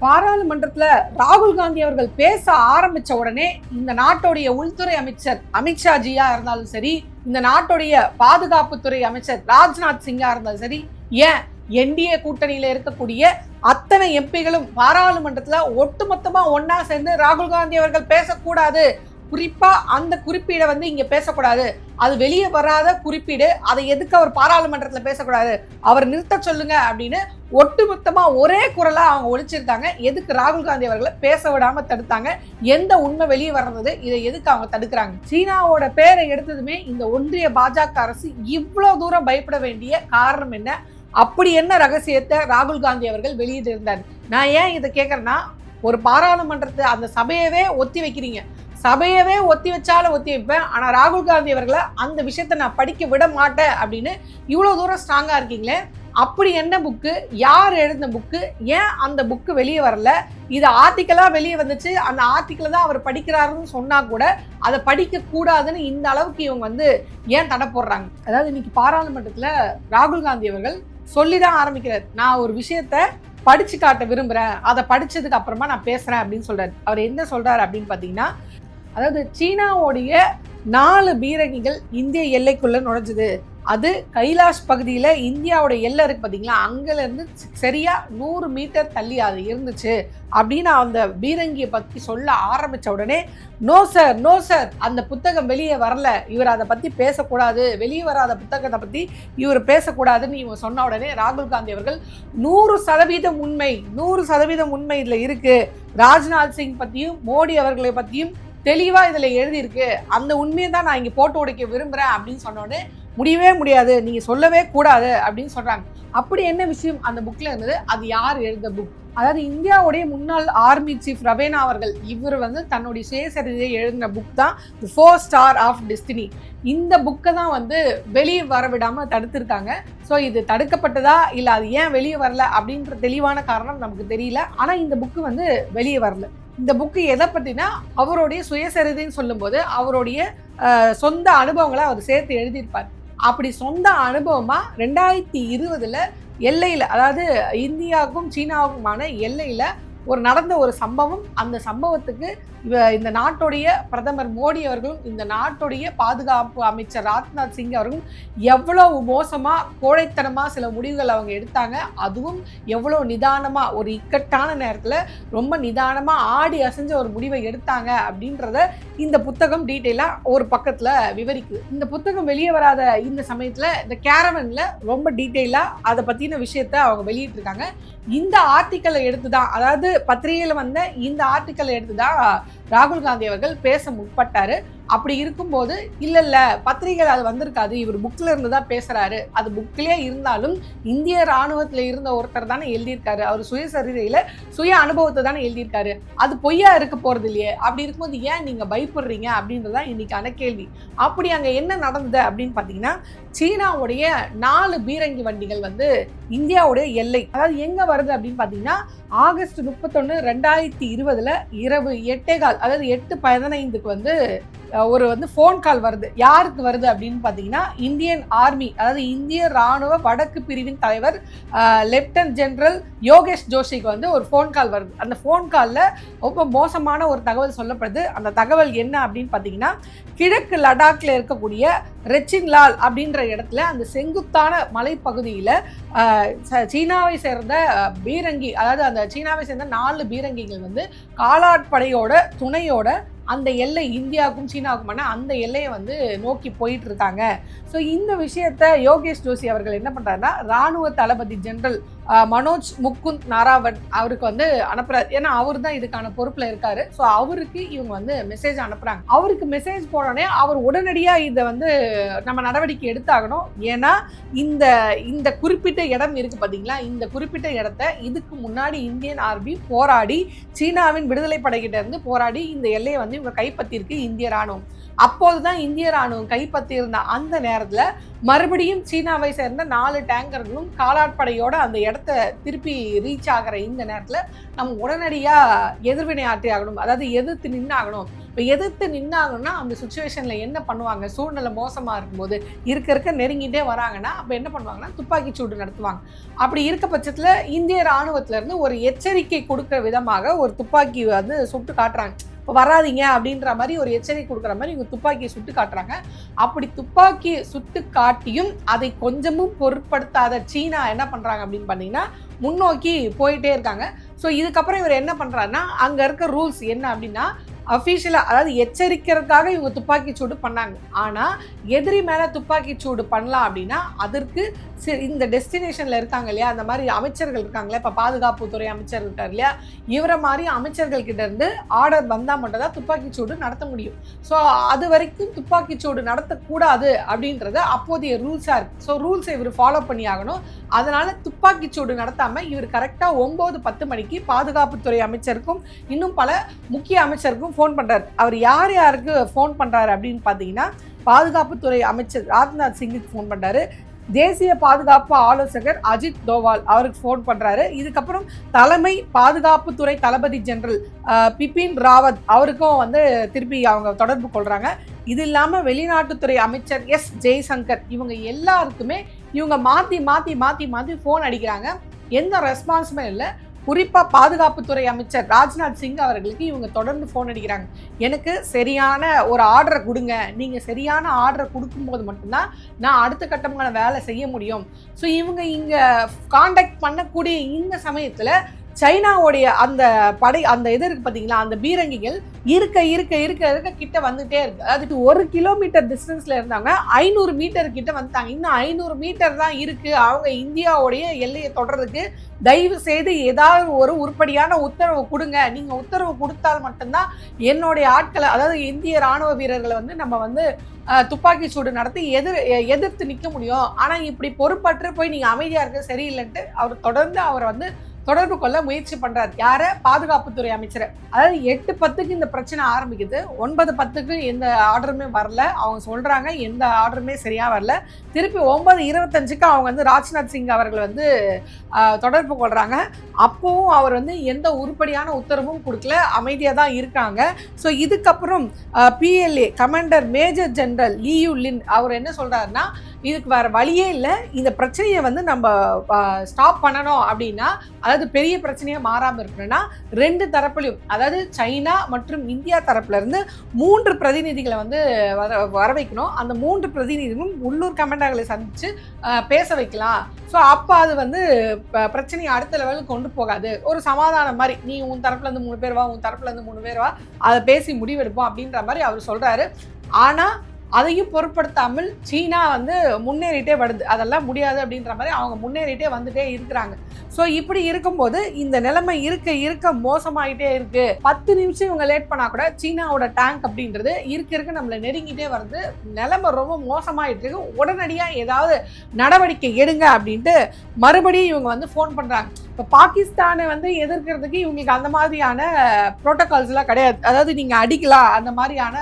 பாராளுமன்றத்தில் ராகுல் காந்தி அவர்கள் பேச ஆரம்பித்த உடனே இந்த நாட்டுடைய உள்துறை அமைச்சர் அமித்ஷா ஜியா இருந்தாலும் சரி இந்த நாட்டுடைய பாதுகாப்புத்துறை அமைச்சர் ராஜ்நாத் சிங்கா இருந்தாலும் சரி ஏன் என்டிஏ கூட்டணியில் இருக்கக்கூடிய அத்தனை எம்பிகளும் பாராளுமன்றத்தில் ஒட்டுமொத்தமாக ஒன்றா சேர்ந்து ராகுல் காந்தி அவர்கள் பேசக்கூடாது குறிப்பா அந்த குறிப்பீடை வந்து இங்க பேசக்கூடாது. அது வெளியே வராத குறிப்பீடு அதை எதுக்கு அவர் பாராளுமன்றத்துல பேசக்கூடாது? அவர் நிறுத்த சொல்லுங்க அப்படின்னு ஒட்டுமொத்தமா ஒரே குரலா அவங்க ஒழிச்சிருக்காங்க. எதுக்கு ராகுல் காந்தி அவர்களை பேச விடாம தடுத்தாங்க? எந்த உண்மை வெளியே வர்றது? இதை எதுக்கு அவங்க தடுக்கிறாங்க? சீனாவோட பேரை எடுத்ததுமே இந்த ஒன்றிய பாஜக அரசு இவ்வளவு தூரம் பயப்பட வேண்டிய காரணம் என்ன? அப்படி என்ன ரகசியத்தை ராகுல் காந்தி அவர்கள் வெளியிட்டிருந்தார்? நான் ஏன் இதை கேட்கறேன்னா ஒரு பாராளுமன்றத்தை அந்த சபையவே ஒத்தி வைக்கிறீங்க. சபையவே ஒத்தி வச்சாலும் ஒத்தி வைப்பேன். ஆனால் ராகுல் காந்தி அவர்களை அந்த விஷயத்த நான் படிக்க விட மாட்டேன் அப்படின்னு இவ்வளோ தூரம் ஸ்ட்ராங்காக இருக்கீங்களே? அப்படி என்ன புக்கு யார் எழுதின புக்கு ஏன் அந்த புக்கு வெளியே வரல? இது ஆர்டிக்கலாக வெளியே வந்துச்சு. அந்த ஆர்டிக்கலை தான் அவர் படிக்கிறாருன்னு சொன்னால் கூட அதை படிக்கக்கூடாதுன்னு இந்த அளவுக்கு இவங்க வந்து ஏன் தடை போடுறாங்க? அதாவது இன்னைக்கு பாராளுமன்றத்தில் ராகுல் காந்தி அவர்கள் சொல்லி தான் ஆரம்பிக்கிறார். நான் ஒரு விஷயத்த படிச்சு காட்ட விரும்புகிறேன் அதை படிச்சதுக்கு அப்புறமா நான் பேசுகிறேன் அப்படின்னு சொல்றாரு. அவர் என்ன சொல்றாரு அப்படின்னு பார்த்தீங்கன்னா அதாவது சீனாவுடைய நாலு பீரங்கிகள் இந்திய எல்லைக்குள்ள நுழைஞ்சது. அது கைலாஷ் பகுதியில் இந்தியாவோட எல்லை இருக்கு பார்த்தீங்களா அங்கேருந்து சரியாக நூறு மீட்டர் தள்ளி அது இருந்துச்சு. அப்படின்னு அந்த பீரங்கியை பற்றி சொல்ல ஆரம்பித்த உடனே நோ சார் நோ சார் அந்த புத்தகம் வெளியே வரல. இவர் அதை பற்றி பேசக்கூடாது. வெளியே வராத புத்தகத்தை பற்றி இவர் பேசக்கூடாதுன்னு இவங்க சொன்ன உடனே ராகுல் காந்தி அவர்கள் நூறு சதவீதம் உண்மை நூறு சதவீதம் உண்மை இதில் இருக்குது ராஜ்நாத் சிங் பற்றியும் மோடி அவர்களை பற்றியும் தெளிவாக இதில் எழுதியிருக்கு. அந்த உண்மையை தான் நான் இங்கே போட்டு உடைக்க விரும்புகிறேன் அப்படின்னு சொன்னோடனே முடியவே முடியாது. நீங்கள் சொல்லவே கூடாது அப்படின்னு சொல்கிறாங்க அப்படி என்ன விஷயம்? அந்த புக்கில் இருந்தது அது யார் எழுத புக் அதாவது இந்தியாவுடைய முன்னாள் ஆர்மி சீஃப் ரவேனா அவர்கள் இவர் வந்து தன்னுடைய சுயசரிதையை எழுதின புக் தான் the four star of destiny இந்த புக்கை தான் வந்து வெளியே வர தடுத்திருக்காங்க. ஸோ இது தடுக்கப்பட்டதா? இல்லை அது ஏன் வெளியே வரல? அப்படின்ற தெளிவான காரணம் நமக்கு தெரியல. ஆனால் இந்த புக்கு வந்து வெளியே வரல. இந்த புக்கு எதை பற்றினா அவருடைய சுயசரிதைன்னு சொல்லும்போது அவருடைய சொந்த அனுபவங்களை அவர் சேர்த்து எழுதியிருப்பார். அப்படி சொந்த அனுபவமாக ரெண்டாயிரத்தி இருபதில் எல்லையில் அதாவது இந்தியாவுக்கும் சீனாவுக்குமான எல்லையில் ஒரு நடந்த ஒரு சம்பவம் அந்த சம்பவத்துக்கு இந்த நாட்டுடைய பிரதமர் மோடி அவர்களும் இந்த நாட்டுடைய பாதுகாப்பு அமைச்சர் ராஜ்நாத் சிங் அவர்களும் எவ்வளவு மோசமாக கோழைத்தனமாக சில முடிவுகள் அவங்க எடுத்தாங்க. அதுவும் எவ்வளோ நிதானமாக ஒரு இக்கட்டான நேரத்தில் ரொம்ப நிதானமாக ஆடி அசைஞ்ச ஒரு முடிவை எடுத்தாங்க அப்படின்றத இந்த புத்தகம் டீட்டெயிலாக ஒரு பக்கத்தில் விவரிக்குது. இந்த புத்தகம் வெளியே வராத இந்த சமயத்தில் இந்த கேரவனில் ரொம்ப டீட்டெயிலாக அதை பற்றின விஷயத்த அவங்க வெளியிட்டிருக்காங்க. இந்த ஆர்டிக்கலை எடுத்து தான் அதாவது பத்திரிகையில் வந்த இந்த ஆர்டிக்கலை எடுத்து தான் ராகுல் காந்தி அவர்கள் பேச முற்பட்டாரு. அப்படி இருக்கும்போது இல்லை இல்லை பத்திரிகைகள் அது வந்திருக்காது. இவர் புக்கில் இருந்து தான் பேசுகிறாரு அது புக்கிலே இருந்தாலும் இந்திய ராணுவத்துல இருந்த ஒருத்தர் தானே எழுதியிருக்காரு. அவர் சுயசரிதையில் சுய அனுபவத்தை தானே எழுதியிருக்காரு. அது பொய்யா இருக்க போகிறது இல்லையே? அப்படி இருக்கும்போது ஏன் நீங்கள் பயப்படுறீங்க? அப்படின்றதான் இன்னைக்கான கேள்வி. அப்படி அங்கே என்ன நடந்தது அப்படின்னு பார்த்தீங்கன்னா சீனாவுடைய நாலு பீரங்கி வண்டிகள் வந்து இந்தியாவுடைய எல்லை. அதாவது எங்கே வருது அப்படின்னு பார்த்தீங்கன்னா ஆகஸ்ட் முப்பத்தொன்று ரெண்டாயிரத்தி இருபதுல இரவு எட்டே கால் அதாவது எட்டு பதினைந்துக்கு வந்து ஒரு வந்து ஃபோன் கால் வருது. யாருக்கு வருது அப்படின்னு பார்த்தீங்கன்னா இந்தியன் ஆர்மி அதாவது இந்திய ராணுவ வடக்கு பிரிவின் தலைவர் லெப்டினன்ட் ஜெனரல் யோகேஷ் ஜோஷிக்கு வந்து ஒரு ஃபோன் கால் வருது. அந்த ஃபோன் காலில் ரொம்ப மோசமான ஒரு தகவல் சொல்லப்படுது. அந்த தகவல் என்ன அப்படின்னு பார்த்தீங்கன்னா கிழக்கு லடாக்ல இருக்கக்கூடிய ரெச்சின்லால் அப்படின்ற இடத்துல அந்த செங்குத்தான மலைப்பகுதியில் சீனாவை சேர்ந்த பீரங்கி அதாவது அந்த சீனாவை சேர்ந்த நாலு பீரங்கிகள் வந்து காலாட்படையோட துணையோட அந்த எல்லை இந்தியாவுக்கும் சீனாவுக்குமான அந்த எல்லையை வந்து நோக்கி போயிட்டு இருக்காங்க ஸோ இந்த விஷயத்த யோகேஷ் ஜோஷி அவர்கள் என்ன பண்ணுறாருன்னா ராணுவ தளபதி ஜெனரல் மனோஜ் முக்குந்த் நாராவன் அவருக்கு வந்து அனுப்புறாரு. ஏன்னா அவர் தான் இதுக்கான பொறுப்பில் இருக்காரு. ஸோ அவருக்கு இவங்க வந்து மெசேஜ் அனுப்புறாங்க. அவருக்கு மெசேஜ் போனோடனே அவர் உடனடியாக இதை வந்து நம்ம நடவடிக்கை எடுத்தாகணும். ஏன்னா இந்த இந்த குறிப்பிட்ட இடம் இருக்கு பார்த்தீங்களா இந்த குறிப்பிட்ட இடத்த இதுக்கு முன்னாடி இந்தியன் ஆர்மி போராடி சீனாவின் விடுதலை படைகிட்ட இருந்து போராடி இந்த எல்லையை வந்து இவங்க கைப்பற்றியிருக்கு இந்திய ராணுவம் அப்போதுதான் இந்திய ராணுவம் கைப்பற்றியிருந்த அந்த நேரத்தில் மறுபடியும் சீனாவை சேர்ந்த நாலு டேங்கர்களும் காலாட்படையோட அந்த இடத்த திருப்பி ரீச் ஆகிற இந்த நேரத்தில் நம்ம உடனடியாக எதிர்வினை ஆற்றி ஆகணும். அதாவது எதிர்த்து நின்னாகணும். இப்போ எதிர்த்து நின்னாங்கன்னா அந்த சுச்சுவேஷனில் என்ன பண்ணுவாங்க? சூழ்நிலை மோசமாக இருக்கும்போது இருக்க இருக்க நெருங்கிட்டே வராங்கன்னா அப்போ என்ன பண்ணுவாங்கன்னா துப்பாக்கி சூடு நடத்துவாங்க. அப்படி இருக்க பட்சத்தில் இந்திய இராணுவத்திலேருந்து ஒரு எச்சரிக்கை கொடுக்குற விதமாக ஒரு துப்பாக்கி வந்து சுட்டு காட்டுறாங்க. இப்போ வராதீங்க அப்படின்ற மாதிரி ஒரு எச்சரிக்கை கொடுக்குற மாதிரி இவங்க துப்பாக்கியை சுட்டு காட்டுறாங்க. அப்படி துப்பாக்கி சுட்டு காட்டியும் அதை கொஞ்சமும் பொருட்படுத்தாத சீனா என்ன பண்ணுறாங்க அப்படின்னு பார்த்தீங்கன்னா முன்னோக்கி போயிட்டே இருக்காங்க. ஸோ இதுக்கப்புறம் இவர் என்ன பண்ணுறாருன்னா அங்கே இருக்க ரூல்ஸ் என்ன அப்படின்னா அஃபீஷியலாக அதாவது எச்சரிக்கிறதுக்காக இவங்க துப்பாக்கி சூடு பண்ணாங்க. ஆனால் எதிரி மேலே துப்பாக்கி சூடு பண்ணலாம் அப்படின்னா அதற்கு சி- இந்த டெஸ்டினேஷனில் இருக்காங்க இல்லையா? அந்த மாதிரி அமைச்சர்கள் இருக்காங்களே இப்போ பாதுகாப்புத்துறை அமைச்சர் இருக்கார் இல்லையா? இவரை மாதிரி அமைச்சர்கள் கிட்டேருந்து ஆர்டர் வந்தால் மட்டும் தான் துப்பாக்கி சூடு நடத்த முடியும். ஸோ அது வரைக்கும் துப்பாக்கி சூடு நடத்தக்கூடாது அப்படின்றது அப்போதைய ரூல்ஸாக இருக்குது ஸோ ரூல்ஸை இவர் ஃபாலோ பண்ணி ஆகணும். அதனால் துப்பாக்கி சூடு நடத்தாமல் இவர் கரெக்டாக ஒம்பது பத்து மணிக்கு பாதுகாப்புத்துறை அமைச்சருக்கும் இன்னும் பல முக்கிய அமைச்சருக்கும் ஃபோன் பண்ணுறாரு அவர் யார் யாருக்கு ஃபோன் பண்ணுறாரு அப்படின்னு பார்த்தீங்கன்னா பாதுகாப்புத்துறை அமைச்சர் ராஜ்நாத் சிங்குக்கு ஃபோன் பண்ணுறாரு தேசிய பாதுகாப்பு ஆலோசகர் அஜித் தோவால் அவருக்கு ஃபோன் பண்ணுறாரு இதுக்கப்புறம் தலைமை பாதுகாப்புத்துறை தளபதி ஜெனரல் பிபின் ராவத் அவருக்கும் வந்து திருப்பி அவங்க தொடர்பு கொள்கிறாங்க இது இல்லாமல் வெளிநாட்டுத்துறை அமைச்சர் எஸ் ஜெய்சங்கர் இவங்க எல்லாருக்குமே இவங்க மாற்றி மாற்றி மாற்றி மாற்றி ஃபோன் அடிக்கிறாங்க. எந்த ரெஸ்பான்ஸுமே இல்லை. குறிப்பாக பாதுகாப்புத்துறை அமைச்சர் ராஜ்நாத் சிங் அவர்களுக்கு இவங்க தொடர்ந்து ஃபோன் அடிக்கிறாங்க. எனக்கு சரியான ஒரு ஆர்டரை கொடுங்க. நீங்கள் சரியான ஆர்டரை கொடுக்கும்போது மட்டும்தான் நான் அடுத்த கட்டமான வேலை செய்ய முடியும். ஸோ இவங்க இங்கே காண்டாக்ட் பண்ணக்கூடிய இந்த சமயத்தில் சைனாவுடைய அந்த படை அந்த இது இருக்கு பார்த்தீங்களா அந்த பீரங்கிகள் இருக்க இருக்க இருக்க இருக்க கிட்ட வந்துட்டே இருக்கு. அதுக்கு ஒரு கிலோமீட்டர் டிஸ்டன்ஸ்ல இருந்தாங்க ஐநூறு மீட்டர் கிட்ட வந்துட்டாங்க. இன்னும் ஐநூறு மீட்டர் தான் இருக்கு. அவங்க இந்தியாவுடைய எல்லையை தொடர்றதுக்கு தயவு செய்து ஏதாவது ஒரு உருப்படியான உத்தரவு கொடுங்க. நீங்க உத்தரவு கொடுத்தால் மட்டும்தான் என்னுடைய ஆட்களை அதாவது இந்திய ராணுவ வீரர்களை வந்து நம்ம வந்து துப்பாக்கி சூடு நடத்தி எதிர் எதிர்த்து நிற்க முடியும். ஆனால் இப்படி பொறுப்பற்று போய் நீங்கள் அமைதியாக இருக்க சரியில்லைன்ட்டு அவர் தொடர்ந்து அவர் வந்து தொடர்பு கொள்ள முயற்சி பண்ணுறாரு யார? பாதுகாப்புத்துறை அமைச்சர். அதாவது எட்டு பத்துக்கு இந்த பிரச்சனை ஆரம்பிக்குது. ஒன்பது பத்துக்கு எந்த ஆர்டருமே வரல. அவங்க சொல்றாங்க எந்த ஆர்டருமே சரியா வரல. திருப்பி ஒன்பது இருபத்தஞ்சுக்கு அவங்க வந்து ராஜ்நாத் சிங் அவர்கள் வந்து தொடர்பு கொள்றாங்க. அப்பவும் அவர் வந்து எந்த உருப்படியான உத்தரவும் கொடுக்கல. அமைதியாக தான் இருக்காங்க. ஸோ இதுக்கப்புறம் PLA commander major general Liu Lin அவர் என்ன சொல்றாருன்னா இதுக்கு வேறு வழியே இல்லை. இந்த பிரச்சனையை வந்து நம்ம ஸ்டாப் பண்ணணும் அப்படின்னா அதாவது பெரிய பிரச்சனையாக மாறாமல் இருக்கணும்னா ரெண்டு தரப்புலையும் அதாவது சைனா மற்றும் இந்தியா தரப்புலேருந்து மூன்று பிரதிநிதிகளை வந்து வர வர வைக்கணும். அந்த மூன்று பிரதிநிதிகளும் உள்ளூர் கமெண்டாக்களை சந்தித்து பேச வைக்கலாம். ஸோ அப்போ அது வந்து பிரச்சனையை அடுத்த லெவலுக்கு கொண்டு போகாது. ஒரு சமாதானம் மாதிரி நீ உன் தரப்புலேருந்து மூணு பேர் வா உன் தரப்புலேருந்து மூணு பேர் வா அதை பேசி முடிவெடுப்போம் அப்படின்ற மாதிரி அவர் சொல்கிறாரு ஆனால் அதையும் பொருட்படுத்தாமல் சீனா வந்து முன்னேறிட்டே வருது. அதெல்லாம் முடியாது அப்படின்ற மாதிரி அவங்க முன்னேறிட்டே வந்துட்டே இருக்கிறாங்க. ஸோ இப்படி இருக்கும்போது இந்த நிலைமை இருக்க இருக்க மோசமாயிட்டே இருக்கு. பத்து நிமிஷம் இவங்க லேட் பண்ணா கூட சீனாவோட டேங்க் அப்படின்றது இருக்க இருக்க நம்மளை நெருங்கிட்டே வருது. நிலைமை ரொம்ப மோசமாயிட்டு இருக்கு. உடனடியாக ஏதாவது நடவடிக்கை எடுங்க அப்படின்ட்டு மறுபடியும் இவங்க வந்து ஃபோன் பண்ணுறாங்க இப்போ பாகிஸ்தானை வந்து எதிர்க்கிறதுக்கு இவங்களுக்கு அந்த மாதிரியான ப்ரோட்டோகால்ஸ்லாம் கிடையாது. அதாவது நீங்கள் அடிக்கலாம் அந்த மாதிரியான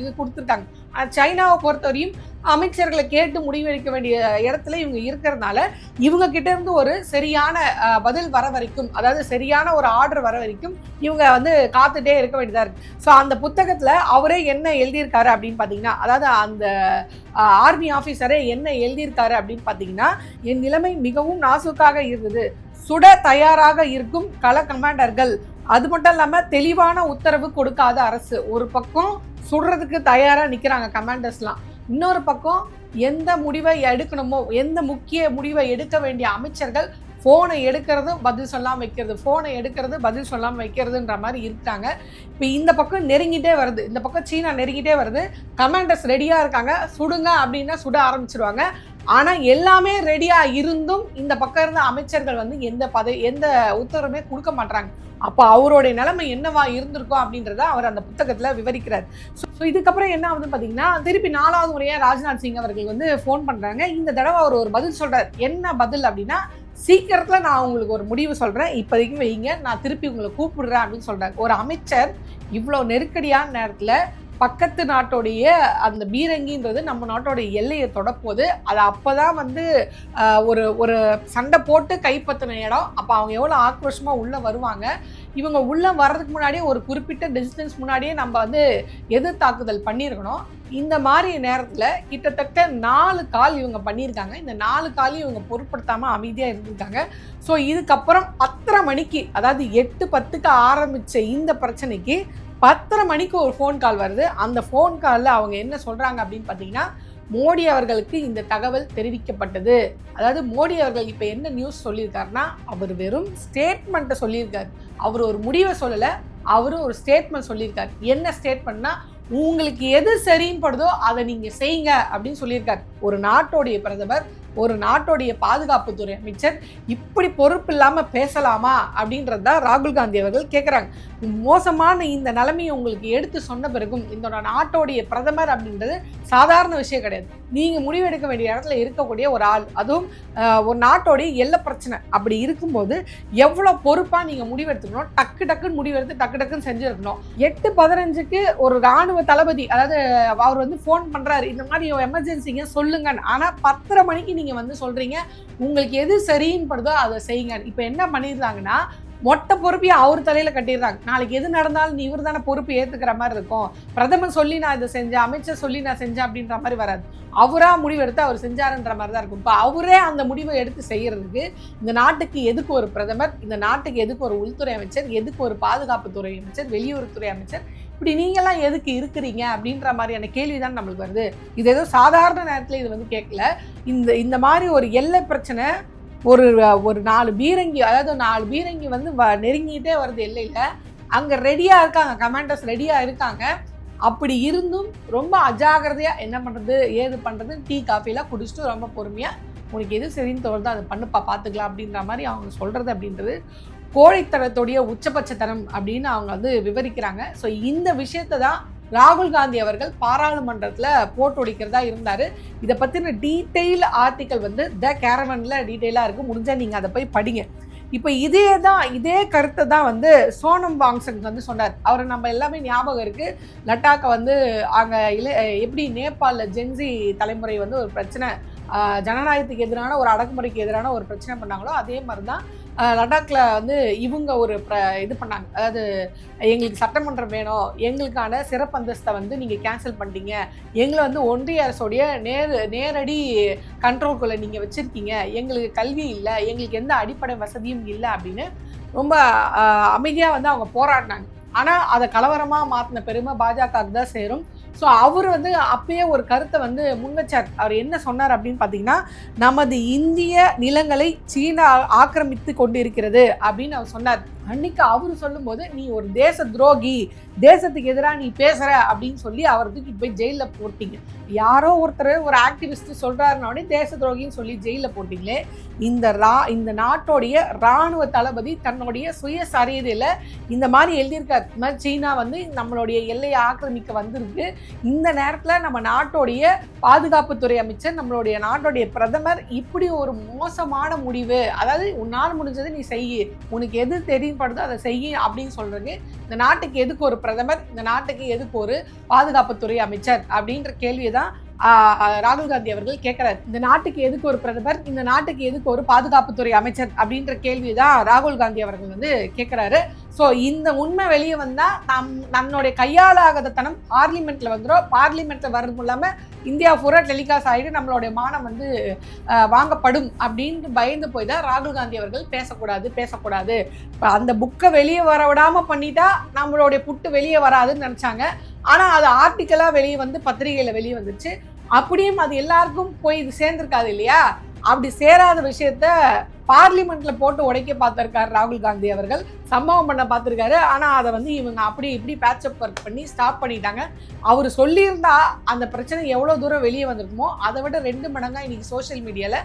இது கொடுத்துருக்காங்க. சைனாவை பொறுத்தவரையும் அமைச்சர்களை கேட்டு முடிவெடுக்க வேண்டிய இடத்துல இவங்க இருக்கிறதுனால இவங்க கிட்ட இருந்து ஒரு சரியான பதில் வர வரைக்கும் அதாவது சரியான ஒரு ஆர்டர் வர வரைக்கும் இவங்க வந்து காத்துட்டே இருக்க வேண்டியதாக இருக்கு. ஸோ அந்த புத்தகத்தில் அவரே என்ன எழுதியிருக்காரு அப்படின்னு பார்த்தீங்கன்னா அதாவது அந்த ஆர்மி ஆஃபீஸரே என்ன எழுதியிருக்காரு அப்படின்னு பார்த்தீங்கன்னா என் நிலைமை மிகவும் நாசுக்காக இருந்தது. சுட தயாராக இருக்கும் கள கமாண்டர்கள் அது மட்டும் இல்லாமல் தெளிவான உத்தரவு கொடுக்காத அரசு. ஒரு பக்கம் சுடுறதுக்கு தயாராக நிற்கிறாங்க கமாண்டர்ஸ்லாம் இன்னொரு பக்கம் எந்த முடிவை எடுக்கணுமோ எந்த முக்கிய முடிவை எடுக்க வேண்டிய அமைச்சர்கள் ஃபோனை எடுக்கிறது பதில் சொல்லாமல் வைக்கிறது ஃபோனை எடுக்கிறது பதில் சொல்லாமல் வைக்கிறதுன்ற மாதிரி இருக்காங்க. இப்போ இந்த பக்கம் நெருங்கிட்டே வருது. இந்த பக்கம் சீனா நெருங்கிட்டே வருது. கமாண்டர்ஸ் ரெடியாக இருக்காங்க. சுடுங்க அப்படின்னா சுட ஆரம்பிச்சிருவாங்க. ஆனால் எல்லாமே ரெடியாக இருந்தும் இந்த பக்கம் இருந்த அமைச்சர்கள் வந்து எந்த பத எந்த உத்தரவுமே கொடுக்க மாட்டாங்க அப்போ அவருடைய நிலைமை என்னவா இருந்திருக்கும் அப்படின்றத அவர் அந்த புத்தகத்தில் விவரிக்கிறார். ஸோ இதுக்கப்புறம் என்ன ஆகுதுன்னு பார்த்தீங்கன்னா திருப்பி நாலாவது முறையாக ராஜ்நாத் சிங் அவர்கள் வந்து ஃபோன் பண்ணுறாங்க இந்த தடவை அவர் ஒரு பதில் சொல்கிறார் என்ன பதில் அப்படின்னா சீக்கிரத்தில் நான் உங்களுக்கு ஒரு முடிவு சொல்கிறேன் இப்போதைக்கு வைங்க. நான் திருப்பி உங்களை கூப்பிடுறேன் அப்படின்னு சொல்கிறேன் ஒரு அமைச்சர் இவ்வளோ நெருக்கடியான நேரத்தில் பக்கத்து நாட்டோடைய அந்த பீரங்கின்றது நம்ம நாட்டோடைய எல்லையை தொடப்போது அது அப்பதான் வந்து ஒரு ஒரு சண்டை போட்டு கைப்பற்றின இடம். அப்போ அவங்க எவ்வளோ ஆக்ரோஷமாக உள்ளே வருவாங்க? இவங்க உள்ளே வர்றதுக்கு முன்னாடியே ஒரு குறிப்பிட்ட டிஸ்டன்ஸ் முன்னாடியே நம்ம வந்து எதிர் தாக்குதல் பண்ணியிருக்கணும். இந்த மாதிரி நேரத்தில் கிட்டத்தட்ட நாலு கால் இவங்க பண்ணியிருக்காங்க. இந்த நாலு காலையும் இவங்க பொருட்படுத்தாமல் அமைதியாக இருந்திருக்காங்க. ஸோ இதுக்கப்புறம் பத்தரை மணிக்கு அதாவது எட்டு பத்துக்கு ஆரம்பித்த இந்த பிரச்சனைக்கு பத்தரை மணிக்கு ஒரு ஃபோன் கால் வருது. அந்த ஃபோன் காலில் அவங்க என்ன சொல்கிறாங்க அப்படின்னு பார்த்தீங்கன்னா மோடி அவர்களுக்கு இந்த தகவல் தெரிவிக்கப்பட்டது. அதாவது மோடி அவர்கள் இப்போ என்ன நியூஸ் சொல்லியிருக்காருன்னா அவர் வெறும் ஸ்டேட்மெண்ட்டை சொல்லியிருக்காரு. அவர் ஒரு முடிவை சொல்லலை அவரும் ஒரு ஸ்டேட்மெண்ட் சொல்லியிருக்காரு. என்ன ஸ்டேட்மெண்ட்னா உங்களுக்கு எது சரின்னு படுதோ அதை நீங்கள் செய்யுங்க அப்படின்னு சொல்லியிருக்காரு. ஒரு நாட்டோடைய பிரதமர் ஒரு நாட்டோடைய பாதுகாப்புத்துறை அமைச்சர் இப்படி பொறுப்பு இல்லாமல் பேசலாமா அப்படின்றது தான் ராகுல் காந்தி அவர்கள் கேட்குறாங்க மோசமான இந்த நிலைமையை உங்களுக்கு எடுத்து சொன்ன பிறகும் இந்த நாட்டோடைய பிரதமர் அப்படின்றது சாதாரண விஷயம் கிடையாது. நீங்கள் முடிவெடுக்க வேண்டிய இடத்துல இருக்கக்கூடிய ஒரு ஆள். அதுவும் ஒரு நாட்டோடைய எல்லை பிரச்சனை. அப்படி இருக்கும்போது எவ்வளோ பொறுப்பாக நீங்கள் முடிவெடுத்துக்கணும்? டக்கு டக்குன்னு முடிவெடுத்து டக்கு டக்குன்னு செஞ்சுருக்கணும். எட்டு பதினஞ்சுக்கு ஒரு ராணுவ தளபதி அதாவது அவர் வந்து ஃபோன் பண்ணுறாரு இந்த மாதிரி எமர்ஜென்சிங்க சொல்லுங்கன்னு. ஆனால் பத்தரை மணிக்கு நீங்கள் வந்து சொல்கிறீங்க உங்களுக்கு எது சரின்னு படுதோ அதை செய்யுங்க. இப்போ என்ன பண்ணிடுறாங்கன்னா மொட்டை பொறுப்பையும் அவர் தலையில கட்டிடுறாங்க. நாளைக்கு எது நடந்தாலும் இவர் தானே பொறுப்பு ஏத்துக்கிற மாதிரி இருக்கும். பிரதமர் சொல்லி நான் இதை செஞ்சேன் அமைச்சர் சொல்லி நான் செஞ்சேன் அப்படின்ற மாதிரி வராது. அவரா முடிவெடுத்து அவர் செஞ்சாருன்ற மாதிரி தான் இருக்கும். இப்போ அவரே அந்த முடிவை எடுத்து செய்யறதுக்கு இந்த நாட்டுக்கு எதுக்கு ஒரு பிரதமர் இந்த நாட்டுக்கு எதுக்கு ஒரு உள்துறை அமைச்சர் எதுக்கு ஒரு பாதுகாப்புத்துறை அமைச்சர் வெளியுறவுத்துறை அமைச்சர் இப்படி நீங்கள்லாம் எதுக்கு இருக்கிறீங்க அப்படின்ற மாதிரியான கேள்வி தான் நம்மளுக்கு வருது. இது ஏதோ சாதாரண நேரத்தில் இது வந்து கேட்கல. இந்த இந்த மாதிரி ஒரு எல்லை பிரச்சனை ஒரு ஒரு நாலு பீரங்கி அதாவது நாலு பீரங்கி வந்து வ நெருங்கிட்டே வருது எல்லையில். அங்கே ரெடியாக இருக்காங்க கமாண்டர்ஸ் ரெடியாக இருக்காங்க. அப்படி இருந்தும் ரொம்ப அஜாகிரதையாக என்ன பண்ணுறது ஏது பண்ணுறது டீ காஃபிலாம் குடிச்சிட்டு ரொம்ப பொறுமையாக உனக்கு எது சரின்னு தோணுதோ அதை பண்ணுப்பா பார்த்துக்கலாம் அப்படின்ற மாதிரி அவங்க சொல்கிறது அப்படின்றது கோழைத்தனத்துடைய உச்சபட்சத்தனம் அப்படின்னு அவங்க வந்து விவரிக்கிறாங்க. ஸோ இந்த விஷயத்தை தான் ராகுல் காந்தி அவர்கள் பாராளுமன்றத்தில் போட்டு உடைக்கிறதா இருந்தார். இதை பற்றின டீட்டெயில் ஆர்டிக்கல் வந்து த கேரவனில் டீட்டெயிலாக இருக்குது முடிஞ்சால் நீங்கள் அதை போய் படிங்க. இப்போ இதே தான் இதே கருத்தை தான் வந்து சோனம் வாங்சங் வந்து சொன்னார். அவரை நம்ம எல்லாமே ஞாபகம் இருக்குது லட்டாக்கை வந்து அங்கே இல எப்படி நேபாளில் ஜென்சி தலைமுறை வந்து ஒரு பிரச்சனை ஜனநாயகத்துக்கு எதிரான ஒரு அடக்குமுறைக்கு எதிரான ஒரு பிரச்சனை பண்ணாங்களோ அதே மாதிரி தான் லடாக்ல வந்து இவங்க ஒரு ப்ர இது பண்ணாங்க. அதாவது எங்களுக்கு சட்டமன்றம் வேணும். எங்களுக்கான சிறப்பு அந்தஸ்தை வந்து நீங்கள் கேன்சல் பண்ணிட்டீங்க. எங்களை வந்து ஒன்றிய அரசோடைய நேர் நேரடி கண்ட்ரோல்குள்ளே நீங்கள் வச்சுருக்கீங்க. எங்களுக்கு கல்வி இல்லை. எங்களுக்கு எந்த அடிப்படை வசதியும் இல்லை அப்படின்னு ரொம்ப அமைதியாக வந்து அவங்க போராடினாங்க. ஆனால் அதை கலவரமாக மாற்றின பெருமை பாஜகவுக்கு தான் சேரும். ஸோ அவர் வந்து அப்பயே ஒரு கருத்தை வந்து முன்வச்சார். அவர் என்ன சொன்னார் அப்படின்னு பார்த்தீங்கன்னா நமது இந்திய நிலங்களை சீனா ஆக்கிரமித்து கொண்டிருக்கிறது அப்படின்னு அவர் சொன்னார். அன்னைக்கு அவர் சொல்லும்போது நீ ஒரு தேச துரோகி தேசத்துக்கு எதிராக நீ பேசுற அப்படின்னு சொல்லி அவர் தூக்கிட்டு போய் ஜெயிலில் போட்டீங்க. யாரோ ஒருத்தர் ஒரு ஆக்டிவிஸ்ட் சொல்றாருனோடனே தேச துரோகின்னு சொல்லி ஜெயிலில் போட்டிங்களே இந்த ரா இந்த நாட்டோடைய இராணுவ தளபதி தன்னுடைய சுயசரியதையில் இந்த மாதிரி எழுதியிருக்காரு. இந்த மாதிரி சீனா வந்து நம்மளுடைய எல்லையை ஆக்கிரமிக்க வந்திருக்கு. இந்த நேரத்தில் நம்ம நாட்டோடைய பாதுகாப்புத்துறை அமைச்சர் நம்மளுடைய நாட்டோடைய பிரதமர் இப்படி ஒரு மோசமான முடிவு அதாவது உன்னால் முடிஞ்சதை நீ செய்யு உனக்கு எது தெரியும் படுதோ அதை செய்யு அப்படின்னு சொல்றது இந்த நாட்டுக்கு எதுக்கு ஒரு பிரதமர்? இந்த நாட்டுக்கு எதுக்கு ஒரு பாதுகாப்புத்துறை அமைச்சர் அப்படின்ற கேள்வியை தான் ராகுல் காந்தி அவர்கள் கேட்கிறார் இந்த நாட்டுக்கு எதுக்கு ஒரு பிரதமர்? இந்த நாட்டுக்கு எதுக்கு ஒரு பாதுகாப்புத்துறை அமைச்சர்? அப்படின்ற கேள்வி தான் ராகுல் காந்தி அவர்கள் வந்து கேட்கிறாரு. ஸோ இந்த உண்மை வெளியே வந்தால் நம் நம்மளுடைய கையாளாகாத தனம் பார்லிமெண்ட்டில் வந்துடும் பார்லிமெண்ட்டில் வர்றதும் இல்லாமல் இந்தியா பூரா டெலிகாஸ்ட் ஆகிட்டு நம்மளுடைய மானம் வந்து வாங்கப்படும் அப்படின்ட்டு பயந்து போய் தான் ராகுல் காந்தி அவர்கள் பேசக்கூடாது பேசக்கூடாது. இப்போ அந்த புக்கை வெளியே வர விடாமல் பண்ணிட்டா நம்மளுடைய புட்டு வெளியே வராதுன்னு நினச்சாங்க. ஆனால் அது ஆர்டிக்கலாக வெளியே வந்து பத்திரிகையில் வெளியே வந்துச்சு. அப்படியும் அது எல்லாருக்கும் போய் இது சேர்ந்துருக்காது இல்லையா? அப்படி சேராத விஷயத்த பார்லிமெண்ட்ல போட்டு உடைக்க பார்த்திருக்காரு ராகுல் காந்தி அவர்கள். சம்பவம் பண்ண பார்த்துருக்காரு. ஆனால் அதை வந்து இவங்க அப்படி இப்படி பேட்சப் ஒர்க் பண்ணி ஸ்டாப் பண்ணிட்டாங்க. அவர் சொல்லியிருந்தா அந்த பிரச்சனை எவ்வளோ தூரம் வெளியே வந்திருக்குமோ அதை விட ரெண்டு மடங்காக இன்னைக்கு சோஷியல் மீடியாவில்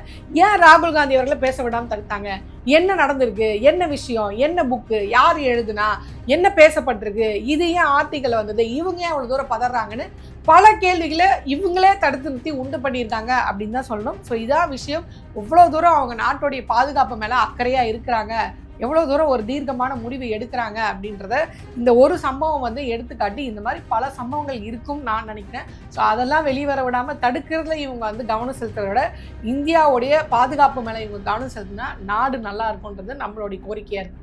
ஏன் ராகுல் காந்தி அவர்களை பேச விடாமல் தடுத்தாங்க? என்ன நடந்திருக்கு? என்ன விஷயம்? என்ன புக்கு யார் எழுதுனா? என்ன பேசப்பட்டிருக்கு? இது ஏன் ஆர்டிக்கல் வந்தது? இவங்க ஏன் அவ்வளோ தூரம் பதறாங்கன்னு பல கேள்விகளை இவங்களே தடுத்து நிறுத்தி உண்டு பண்ணியிருக்காங்க அப்படின்னு தான் சொல்லணும். ஸோ இதான் விஷயம். இவ்வளோ தூரம் அவங்க நாட்டுடைய பாதுகாப்பு மேலே அக்கறையாக இருக்கிறாங்க. எவ்வளோ தூரம் ஒரு தீர்க்கமான முடிவு எடுக்கிறாங்க அப்படின்றத இந்த ஒரு சம்பவம் வந்து எடுத்துக்காட்டி இந்த மாதிரி பல சம்பவங்கள் இருக்கும் நான் நினைக்கிறேன். ஸோ அதெல்லாம் வெளிவர விடாமல் தடுக்கிறதுல இவங்க வந்து கவனம் செலுத்துறத விட இந்தியாவுடைய பாதுகாப்பு மேலே இவங்க கவனம் செலுத்தினா நாடு நல்லா இருக்கும்ன்றது நம்மளுடைய கோரிக்கையாக இருக்குது